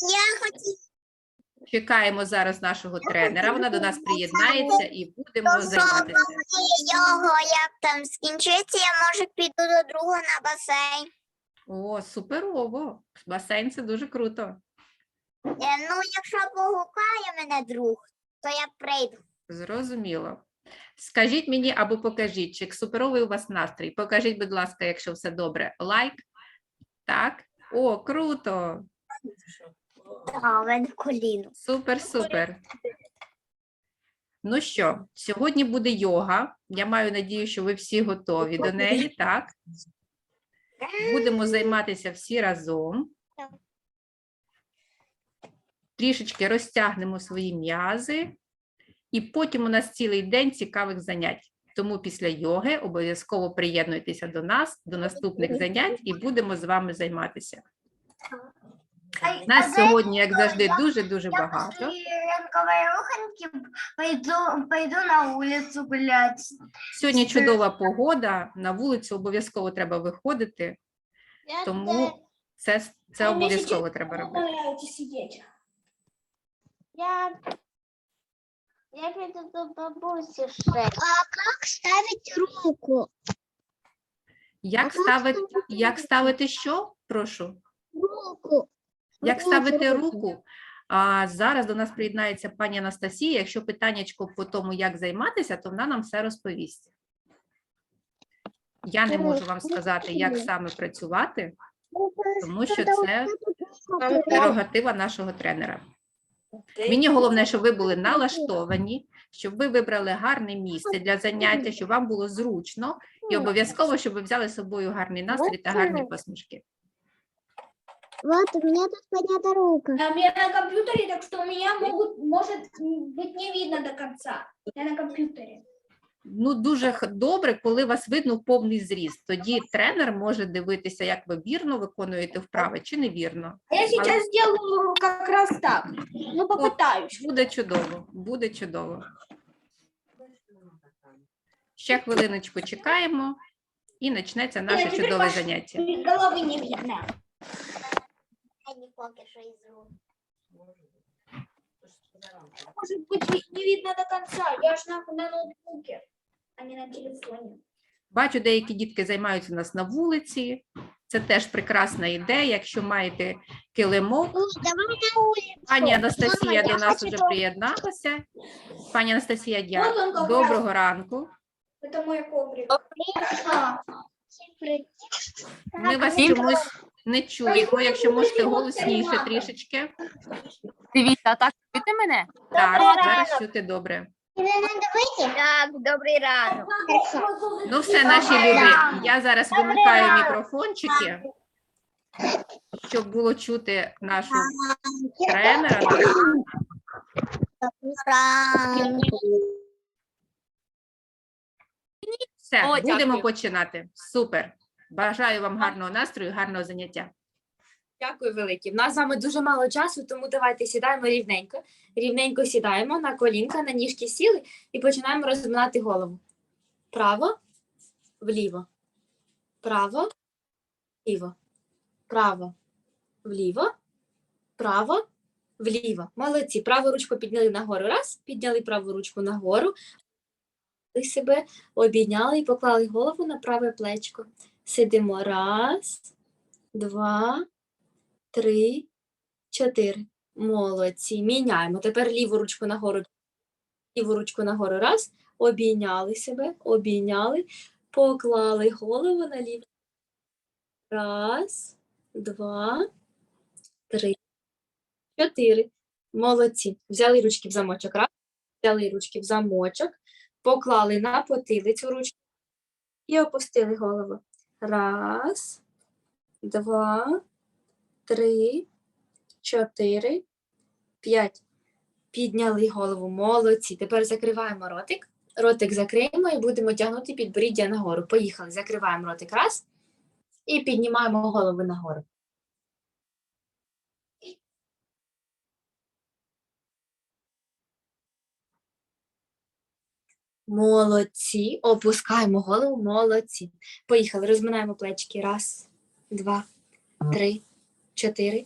Я хотів Чекаємо зараз нашого тренера. Вона до нас приєднається і будемо займатися. його, як там скінчиться, я може піду до другого на басейн. О, суперово! Басейн це дуже круто. Е, Ну, якщо погукає мене друг, то я прийду. Зрозуміло. Скажіть мені або покажіть, чи суперовий у вас настрій. Покажіть, будь ласка, якщо все добре. Лайк. Так. О, круто! Мене коліно. Супер, супер. Ну що, сьогодні буде йога. Я маю надію, що ви всі готові до неї, так? Будемо займатися всі разом. Трішечки розтягнемо свої м'язи, і потім у нас цілий день цікавих занять. Тому після йоги обов'язково приєднуйтеся до нас, до наступних занять, і будемо з вами займатися. Нас сьогодні, як завжди, дуже-дуже багато. руханки пойду, пойду на вулицю гуляти. Сьогодні чудова погода, на вулицю обов'язково треба виходити, тому це, це обов'язково треба робити. сидеть. Я, я піду до бабусі ще. А як ставити руку? Як ставити, як ставити що? Прошу. Руку. Як ставити руку? А зараз до нас приєднається пані Анастасія. Якщо питаннячко по тому, як займатися, то вона нам все розповість. Я не можу вам сказати, як саме працювати, тому що це прерогатива нашого тренера. Мені головне, щоб ви були налаштовані, щоб ви вибрали гарне місце для заняття, щоб вам було зручно, і обов'язково, щоб ви взяли з собою гарний настрій та гарні посмішки. Вот, у меня тут поднята рука. А я на компьютере, так что у меня могут, может м, быть не видно до конца. Я на компьютере. Ну, дуже х- добре, коли вас видно в повний зріст. Тоді тренер може дивитися, як ви вірно виконуєте вправи чи невірно. А Я сейчас сделаю как раз так. Ну, попытаюсь. Буде чудово, буде чудово. Ще хвилиночку чекаємо і почнеться наше тепер чудове ваш- заняття. Головы не видно. Мені поки що із рук. Может быть, не видно до конца. Я ж на, на ноутбуке, а не на телефоне. Бачу, деякі дітки займаються у нас на вулиці. Це теж прекрасна ідея. Якщо маєте килимок, давай на вулицю. пані Анастасія до нас вже приєдналася. Пані Анастасія, дякую. Доброго ранку. Это мой коврик. А, Ми вас чомусь не чуємо. Якщо можете голосніше трішечки. Дивіться, а так чути мене? Так, зараз чути добре. Так, добрий ранок. Ну, все, наші любі. Я зараз вимикаю мікрофончики, щоб було чути нашу тренера. Все, будемо починати. Супер. Бажаю вам гарного настрою, гарного заняття. Дякую велике. В нас з вами дуже мало часу, тому давайте сідаємо рівненько. Рівненько сідаємо на колінка, на ніжки сіли і починаємо розминати голову. Право, вліво. Право, вліво. Право, вліво. Право, вліво. Молодці. Праву ручку підняли нагору. Раз, підняли праву ручку нагору. Себе обійняли і поклали голову на праве плечко. Сидимо. Раз, два, три, чотири. Молодці. Міняємо. Тепер ліву ручку нагору. Ліву ручку нагору. Раз. Обійняли себе, обійняли, поклали голову на ліву. Раз, два, три, чотири. Молодці. Взяли ручки в замочок. Раз. Взяли ручки в замочок, поклали на потилицю ручку і опустили голову. Раз, два, три, чотири, п'ять. Підняли голову. Молодці. Тепер закриваємо ротик. Ротик закриємо і будемо тягнути підборіддя нагору. Поїхали. Закриваємо ротик. Раз. І піднімаємо голову нагору. Молодці. Опускаємо голову. Молодці. Поїхали. Розминаємо плечики. Раз, два, три, чотири,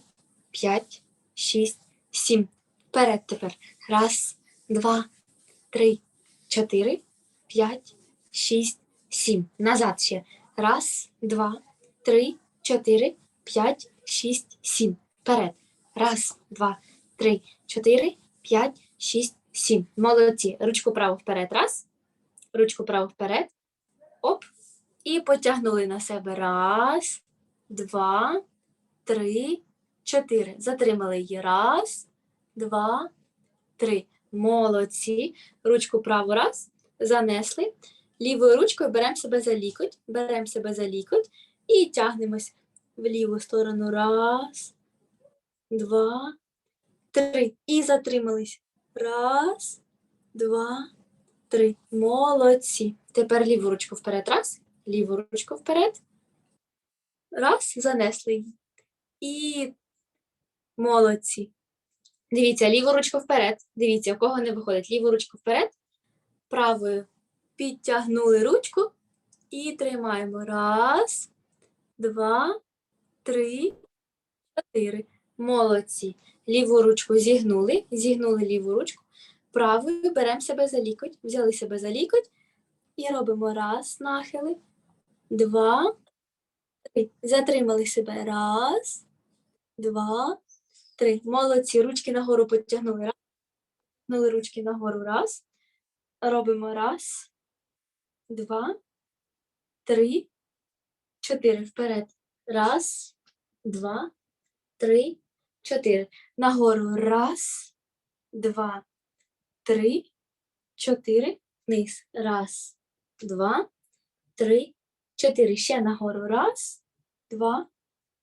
п'ять, шість, сім. Вперед тепер. Раз, два, три, чотири, п'ять, шість, сім. Назад ще. Раз, два, три, чотири, п'ять, шість, сім. Вперед. Раз, два, три, чотири, п'ять, шість, сім. Молодці. Ручку праву вперед. Раз. Ручку праву вперед. Оп. І потягнули на себе. Раз, два, три, чотири. Затримали її. Раз, два, три. Молодці. Ручку праву раз. Занесли. Лівою ручкою беремо себе за лікоть. Беремо себе за лікоть і тягнемось в ліву сторону. Раз, два, три. І затримались. Раз, два, три. Молодці. Тепер ліву ручку вперед. Раз. Ліву ручку вперед. Раз, занесли. І молодці. Дивіться, ліву ручку вперед. Дивіться, у кого не виходить. Ліву ручку вперед. Правою підтягнули ручку і тримаємо. Раз, два, три, чотири. Молодці. Ліву ручку зігнули, зігнули ліву ручку. Правою беремо себе за лікоть, взяли себе за лікоть і робимо раз, нахили, два, три. Затримали себе. Раз, два, три. Молодці. Ручки нагору підтягнули. Раз. Тягнули ручки нагору. Раз. Робимо раз, два, три, чотири. Вперед. Раз, два, три, чотири. Нагору. Раз, два, три, чотири. Вниз. Раз, два, три, чотири. Ще нагору. Раз, два,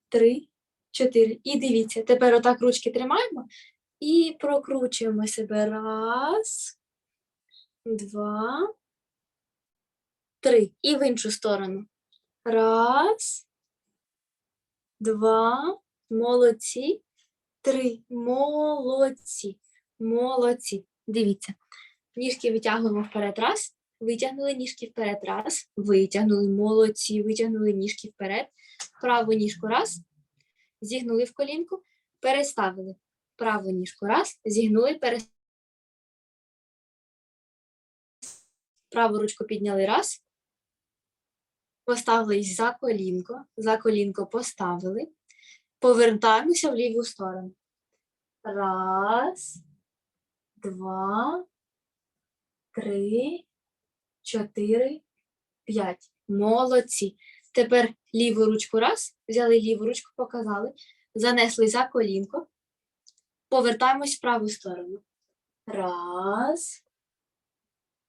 три, чотири. І дивіться, тепер отак ручки тримаємо і прокручуємо себе. Раз, два, три. І в іншу сторону. Раз, два, молодці, три. Молодці, молодці. Дивіться. Ніжки витягуємо вперед. Раз. Витягнули ніжки вперед. Раз. Витягнули. Молодці. Витягнули ніжки вперед. Праву ніжку раз. Зігнули в колінку. Переставили. Праву ніжку раз. Зігнули, переставили. Праву ручку підняли раз. Поставились за колінко. За колінко поставили. Повертаємося в ліву сторону. Раз, два, три, чотири, п'ять. Молодці. Тепер ліву ручку раз. Взяли ліву ручку, показали. Занесли за колінко. Повертаємось в праву сторону. Раз,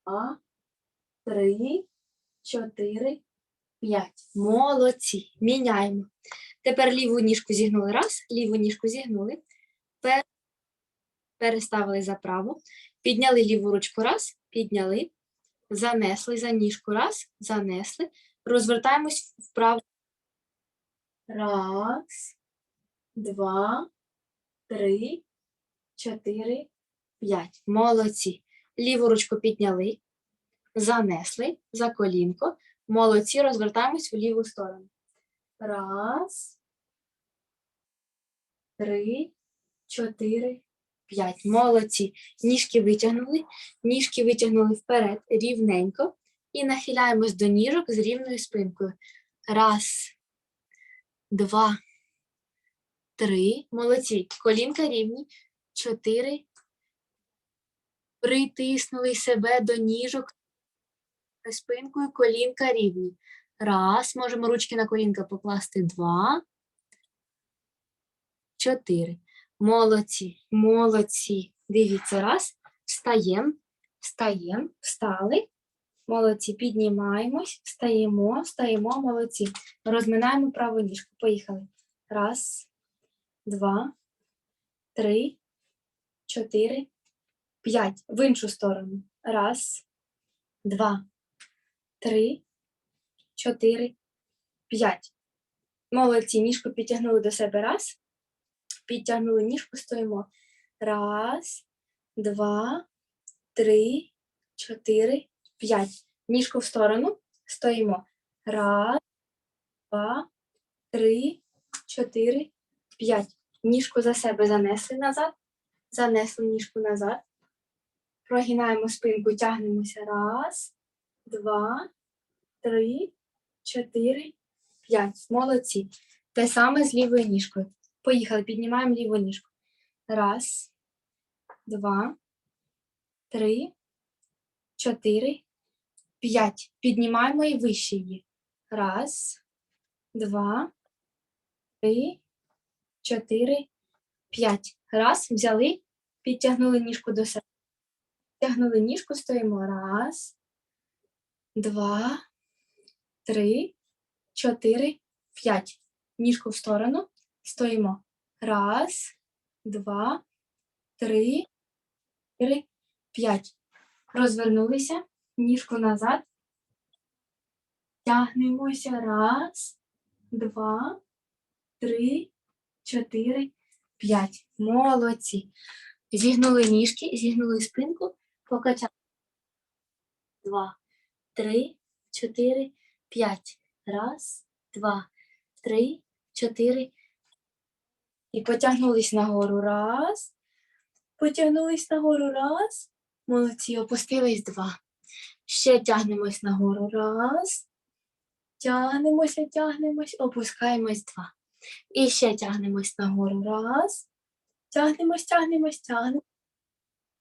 два, три, чотири, п'ять. Молодці. Міняємо. Тепер ліву ніжку зігнули раз, ліву ніжку зігнули, переставили за праву, підняли ліву ручку раз, підняли, занесли за ніжку раз, занесли, розвертаємось вправо. Раз, два, три, чотири, п'ять. Молодці. Ліву ручку підняли, занесли за колінко. Молодці, розвертаємось в ліву сторону. Раз, три, чотири, п'ять. Молодці. Ніжки витягнули, ніжки витягнули вперед рівненько і нахиляємось до ніжок з рівною спинкою. Раз, два, три. Молодці. Колінка рівні. Чотири. Притиснули себе до ніжок спинкою, колінка рівні. Раз, можемо ручки на колінка покласти. Два. Чотири. Молодці, молодці. Дивіться, раз. Встаємо, встаємо, встали. Молодці, піднімаємось, встаємо, встаємо, молодці. Розминаємо праву ніжку. Поїхали. Раз, два, три, чотири, п'ять. В іншу сторону. Раз, два, три, чотири, п'ять. Молодці, ніжку підтягнули до себе раз. Підтягнули ніжку, стоїмо. Раз, два, три, чотири, п'ять. Ніжку в сторону, стоїмо. Раз, два, три, чотири, п'ять. Ніжку за себе занесли назад, занесли ніжку назад. Прогинаємо спинку, тягнемося. Раз, два, три, чотири, п'ять. Молодці. Те саме з лівою ніжкою. Поїхали, піднімаємо ліву ніжку. Раз, два, три, чотири, п'ять. Піднімаємо і вище її. Раз, два, три, чотири, п'ять. Раз, взяли, підтягнули ніжку до себе. Підтягнули ніжку, стоїмо. Раз, два, три, чотири, п'ять. Ніжку в сторону. Стоїмо. Раз, два, три, чотири, п'ять. Розвернулися. Ніжку назад. Тягнемося. Раз, два, три, чотири, п'ять. Молодці. Зігнули ніжки, зігнули спинку, покачали. Два, три, чотири, п'ять. Раз, два, три, чотири. І потягнулись нагору. Раз. Потягнулись нагору. Раз. Молодці. Опустились два. Ще тягнемось нагору. Раз. Тягнемося, тягнемось, опускаємось два. І ще тягнемось нагору. Раз. Тягнемось, тягнемось, тягнемось.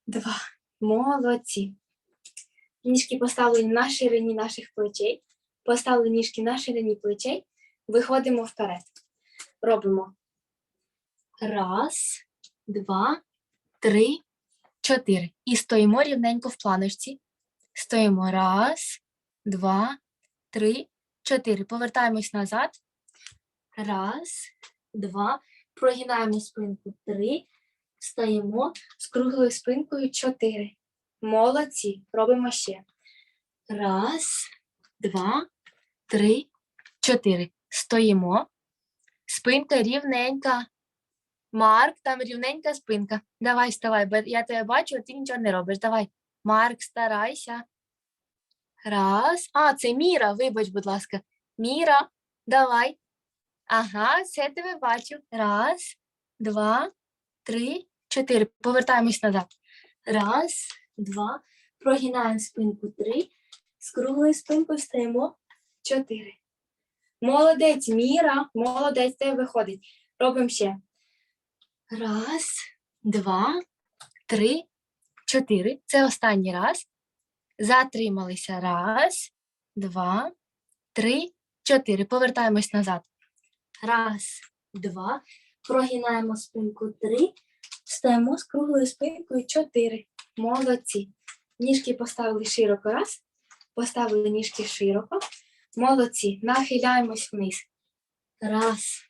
Два. Молодці. Ніжки поставлені на ширині наших плечей. Поставили ніжки на ширині плечей. Виходимо вперед. Робимо. Раз, два, три, чотири. І стоїмо рівненько в планочці. Стоїмо. Раз, два, три, чотири. Повертаємось назад. Раз, два. Прогинаємо спинку. Три. Стаємо з круглою спинкою. Чотири. Молодці. Робимо ще. Раз, два, три, чотири. Стоїмо. Спинка рівненька. Марк, там рівненька спинка. Давай, вставай, бо я тебе бачу, а ти нічого не робиш. Давай. Марк, старайся. Раз. А, це Міра, вибач, будь ласка. Міра, давай. Ага, все тебе бачу. Раз, два, три, чотири. Повертаємось назад. Раз, два. Прогинаємо спинку. Три. З круглою спинкою стаємо. Чотири. Молодець, Міра. Молодець, тебе виходить. Робимо ще. Раз, два, три, чотири. Це останній раз. Затрималися. Раз, два, три, чотири. Повертаємось назад. Раз, два. Прогинаємо спинку. Три. Встаємо з круглою спинкою. Чотири. Молодці. Ніжки поставили широко. Раз. Поставили ніжки широко. Молодці. Нахиляємось вниз. Раз,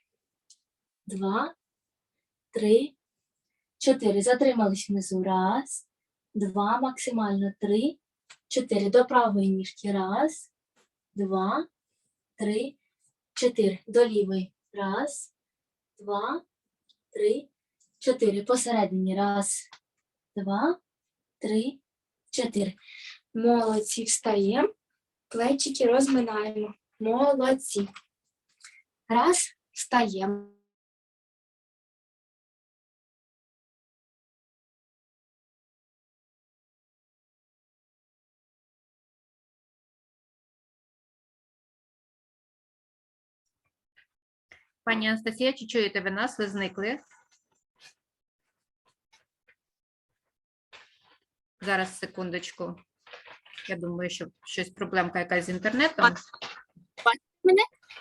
два, три, чотири. Затримались внизу. Раз, два, максимально три, чотири. До правої ніжки. Раз, два, три, чотири. До лівої. Раз, два, три, чотири. Посередині. Раз, два, три, чотири. Молодці. Встаємо. Плечики розминаємо. Молодці. Раз, встаємо. Пані Анастасія, чи чуєте ви нас? Ви зникли? Зараз секундочку. Я думаю, що щось проблемка якась з інтернетом.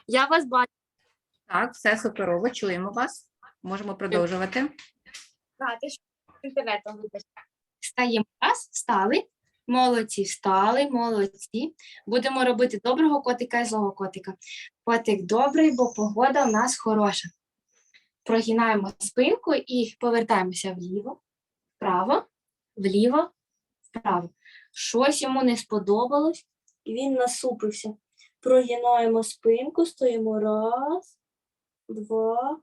Я вас бачу. Так, все суперово, чуємо вас. Можемо продовжувати. Грати з інтернетом. вибачте. Встаємо. Раз, встали. Молодці, встали, молодці. Будемо робити доброго котика і злого котика. Котик добрий, бо погода в нас хороша. Прогинаємо спинку і повертаємося вліво, вправо, вліво, вправо. Щось йому не сподобалось, і він насупився. Прогинаємо спинку, стоїмо раз, два,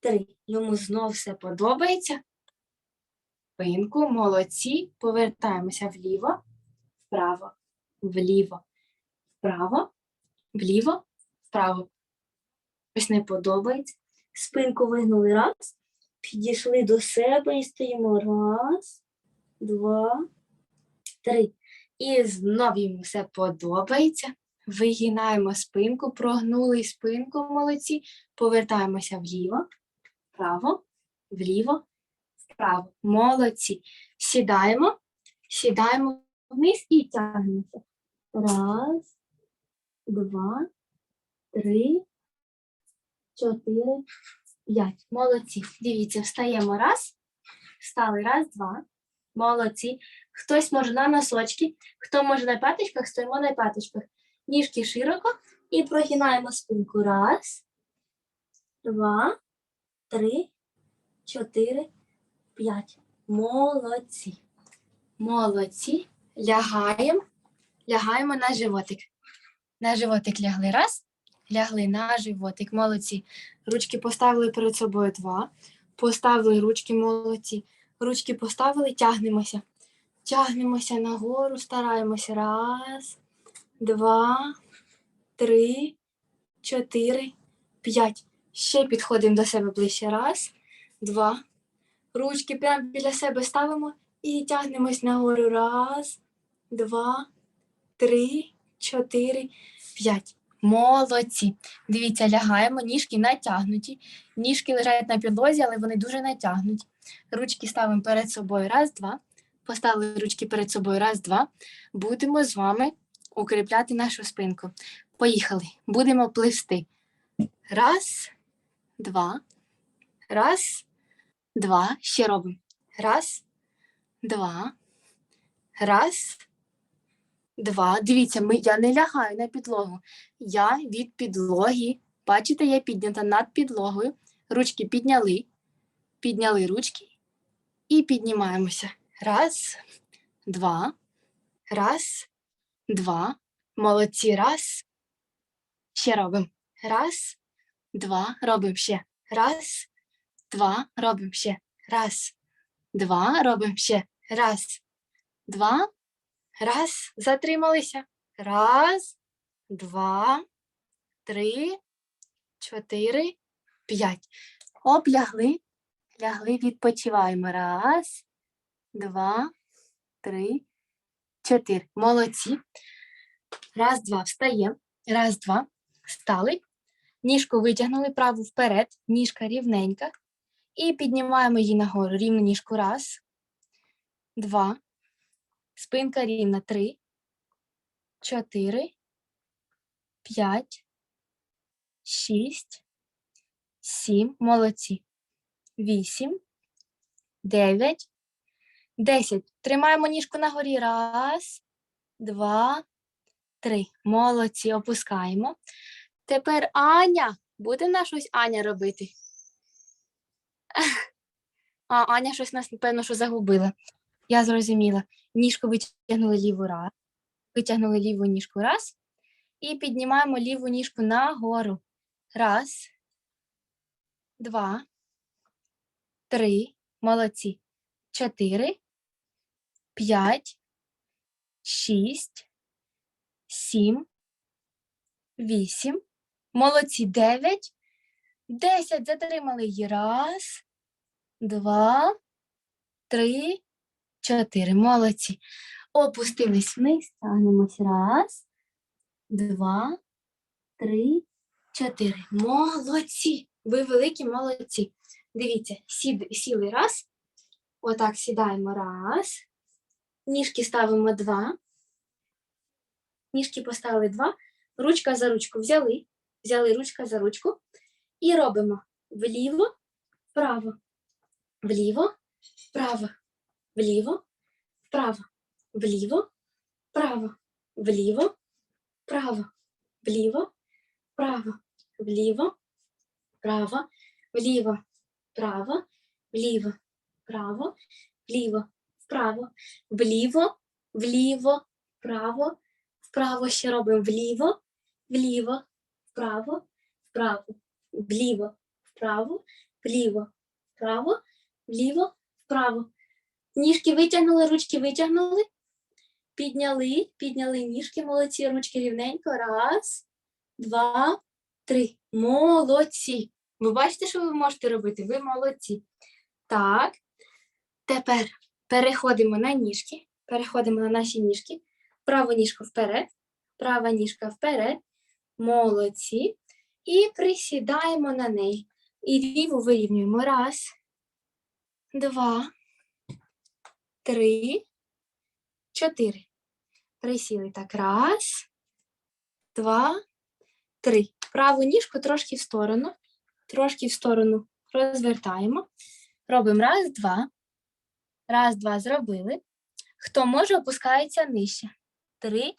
три. Йому знов все подобається. Спинку, молодці. Повертаємося вліво, вправо, вліво, вправо, вліво, вправо. Щось не подобається. Спинку вигнули раз, Підійшли до себе і стоїмо. Раз, два, три. І знов їм все подобається. Вигинаємо спинку, прогнули спинку, молодці. Повертаємося вліво, вправо, вліво, вправо. Молодці. Сідаємо, сідаємо вниз і тягнемося. Раз, два, три, чотири, п'ять. Молодці. Дивіться, встаємо раз. Встали раз, два. Молодці. Хтось може на носочки, хто може на п'яточках, стоїмо на п'яточках. Ніжки широко і прогинаємо спинку. Раз, два, три, чотири, п'ять. Молодці. Молодці. Лягаємо. Лягаємо на животик. На животик лягли. Раз. Лягли на животик. Молодці. Ручки поставили перед собою два. Поставили ручки молодці. Ручки поставили, тягнемося. Тягнемося нагору, стараємося. Раз, два, три, чотири, п'ять. Ще підходимо до себе ближче. Раз, два. Ручки прямо біля себе ставимо і тягнемось нагору. Раз, два, три, чотири, п'ять. Молодці. Дивіться, лягаємо, ніжки натягнуті. Ніжки лежать на підлозі, але вони дуже натягнуті. Ручки ставимо перед собою. Раз, два. Поставили ручки перед собою. Раз, два. Будемо з вами укріпляти нашу спинку. Поїхали. Будемо пливсти. Раз, два. Раз, два. Ще робимо. Раз, два. Раз, два. Дивіться, ми, я не лягаю на підлогу. Я від підлоги. Бачите, я піднята над підлогою. Ручки підняли. Підняли ручки і піднімаємося. Раз, два. Раз, два. Молодці. Раз. Ще робимо. Раз, два. Робимо ще. Раз, два. Робимо ще. Раз, два. Робимо ще. Раз, два. Раз. Затрималися. Раз, два, три, чотири, п'ять. Оп, лягли. Лягли, відпочиваємо. Раз, два, три, чотири. Молодці. Раз, два, встаємо. Раз, два. Встали. Ніжку витягнули праву вперед, ніжка рівненька. І піднімаємо її нагору. Рівну ніжку. Раз, два. Спинка рівна. Три, чотири, п'ять, шість, сім. Молодці. Вісім, дев'ять, десять. Тримаємо ніжку на горі. Раз, два, три. Молодці. Опускаємо. Тепер Аня. Буде в нас щось Аня робити? А, Аня щось нас, напевно, що загубила. Я зрозуміла. Ніжку витягнули ліву раз. Витягнули ліву ніжку раз. І піднімаємо ліву ніжку нагору. Раз, два, три. Молодці. Чотири, п'ять, шість, сім, вісім. Молодці. Дев'ять, десять. Затримали її. Раз, два, три, чотири. Молодці. Опустились вниз. Тягнемось. Раз, два, три, чотири. Молодці. Ви великі молодці. Дивіться, сід, сіли раз. Отак сідаємо раз. Ніжки ставимо два. Ніжки поставили два. Ручка за ручку взяли. Взяли ручка за ручку. І робимо вліво, вправо, вліво, вправо, вліво, вправо, вліво, вправо, вліво, вправо, вліво, вправо, вліво, вправо, вліво, вправо, вліво, вправо, вліво, вправо, вліво, вліво, вправо, вправо ще робимо вліво, вліво, вправо, вправо, вліво, вправо, вліво, вправо, вліво, вправо. Ніжки витягнули, ручки витягнули. Підняли, підняли ніжки, молодці, ручки рівненько. Раз, два, три. Молодці. Ви бачите, що ви можете робити? Ви молодці. Так. Тепер переходимо на ніжки. Переходимо на наші ніжки. Праву ніжку вперед, права ніжка вперед. Молодці. І присідаємо на неї. І ліву вирівнюємо. Раз, два, три, чотири. Присіли так. Раз, два, три. Праву ніжку трошки в сторону. Трошки в сторону розвертаємо. Робимо раз, два. Раз, два зробили. Хто може, опускається нижче. Три,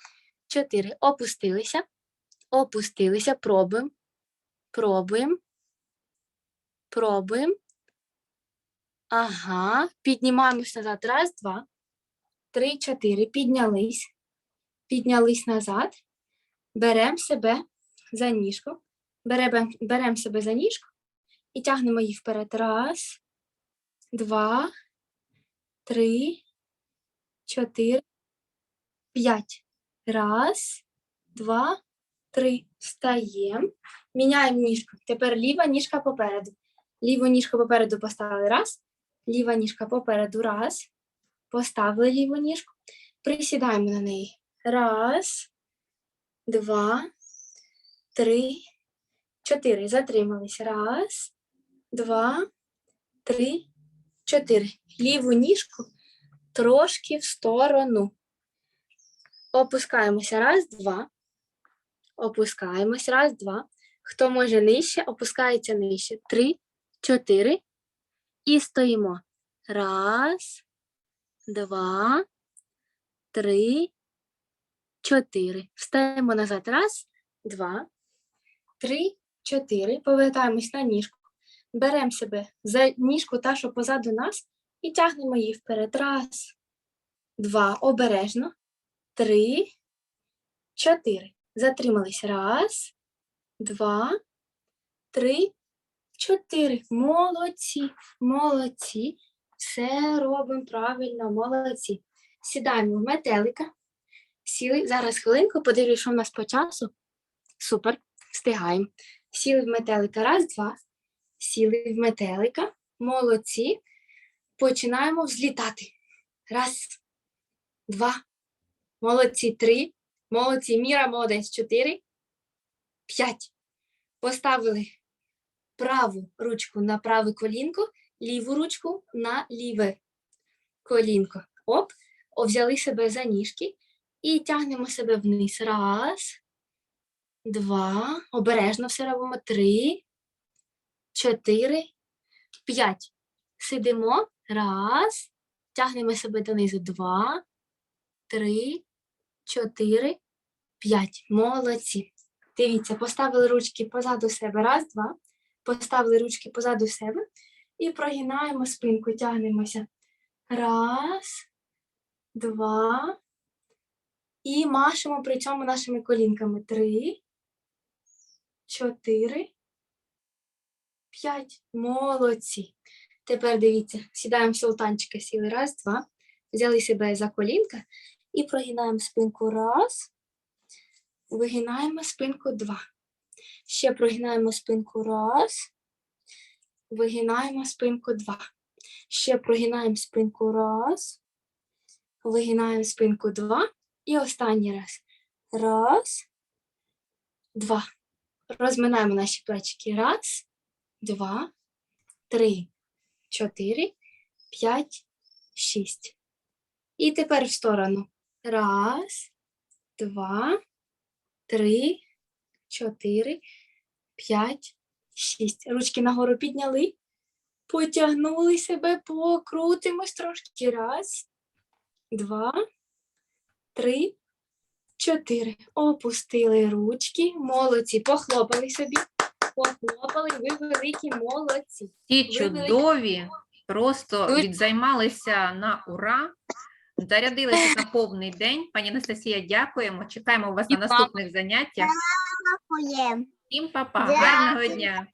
чотири. Опустилися. Опустилися. Пробуємо. Пробуємо. Пробуємо. Ага. Піднімаємось назад. Раз, два. Три, чотири. Піднялись. Піднялись назад. Беремо себе за ніжку. Беремо берем себе за ніжку і тягнемо її вперед. Раз, два, три, чотири, п'ять. Раз, два, три. Встаємо. Міняємо ніжку. Тепер ліва ніжка попереду. Ліву ніжку попереду поставили. Раз. Ліва ніжка попереду. Раз. Поставили ліву ніжку. Присідаємо на неї. Раз, два, три, чотири. Затримались. Раз, два, три, чотири. Ліву ніжку трошки в сторону. Опускаємося. Раз, два. Опускаємось. Раз, два. Хто може нижче, опускається нижче. Три, чотири. І стоїмо. Раз, два, три, чотири. Встаємо назад. Раз, два, три, чотири. Повертаємось на ніжку. Беремо себе за ніжку та, що позаду нас, і тягнемо її вперед. Раз, два. Обережно. Три, чотири. Затримались. Раз, два, три, чотири. Молодці, молодці. Все робимо правильно, молодці. Сідаємо в метелика. Сіли. Зараз хвилинку, подивлюсь, що в нас по часу. Супер, встигаємо. Сіли в метелика. Раз, два. Сіли в метелика. Молодці. Починаємо взлітати. Раз, два. Молодці. Три. Молодці. Міра, молодець. Чотири. П'ять. Поставили праву ручку на праве колінко, ліву ручку на ліве колінко. Оп. Взяли себе за ніжки і тягнемо себе вниз. Раз, два. Обережно все робимо. Три, чотири, п'ять. Сидимо. Раз. Тягнемо себе донизу. Два, три, чотири, п'ять. Молодці. Дивіться, поставили ручки позаду себе. Раз, два. Поставили ручки позаду себе і прогинаємо спинку, тягнемося. Раз, два. І машемо при цьому нашими колінками. Три, чотири, п'ять. Молодці. Тепер дивіться, сідаємо в султанчика, сіли. Раз, два. Взяли себе за колінка і прогинаємо спинку. Раз. Вигинаємо спинку два. Ще прогинаємо спинку. Раз. Вигинаємо спинку два. Ще прогинаємо спинку. Раз. Вигинаємо спинку два. І останній раз. Раз, два. Розминаємо наші плечики. Раз, два, три, чотири, п'ять, шість. І тепер в сторону. Раз, два, три, чотири, п'ять, шість. Ручки нагору підняли. Потягнули себе, покрутимось трошки. Раз, два, три, чотири. Опустили ручки. Молодці. Похлопали собі. Похлопали. Ви великі молодці. Ті чудові, просто відзаймалися на ура, зарядилися на повний день. Пані Анастасія, дякуємо. Чекаємо вас на наступних заняттях. Дякую. Всім па-па, Дякую. гарного дня!